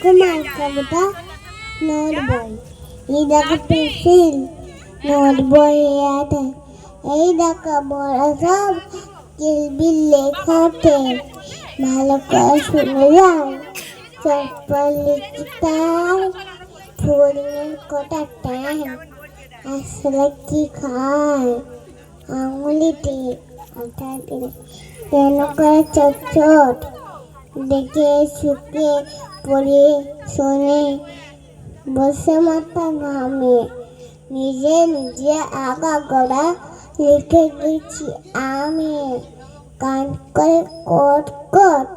কুমার কবিতা note বই। এই দেখো পেন্সিল। নোট বই আছে। এই দেখো বড় সব কিলবিল লেখাতে ভালো করে শুনে যাও চপ্পল লিখিতার ফুলের কটা টাইম আসলে কি খায়? আঙুলিতে আটা দিলে কেন করে চট চট দেখে শুকে পড়ে শোনে বসে মাথা ঘামে নিজে নিজে আগা গড়া লিখে গেছি আমি। কান করে কট কট,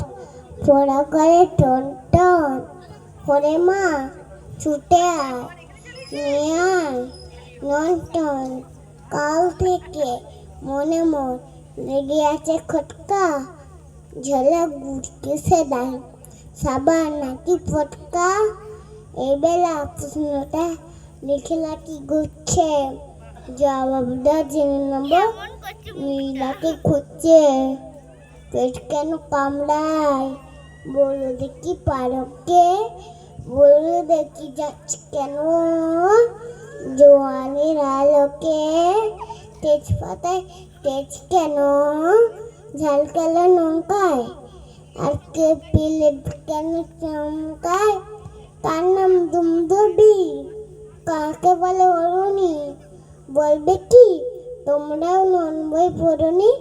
পড়া করে টন টন। করে মা, ছুটে আয় কাল থেকে মনে মন লেগে আছে খটকা। ঝোলে গুড়কে সে দেয় সাবান নাকি ফটকা এই বেলা প্রশ্নটা লিখে ঘুরছে জবাবটা জেনে নেব নীলাকে খুঁজছে পেট কেন কামড়ায়? বলো দেখি পারকে বলো দেখি যাচ্ছে কেন? জোয়ানের আলোকে। তেজপাতায় তেজ কেন? ঝালকালো নৌকায় আর কে পিলে কেন চমকায় তার নাম দুমদুবি। কাকে বলে অরুণী? বলবে কি, তোমরাও নন বই পড়নি?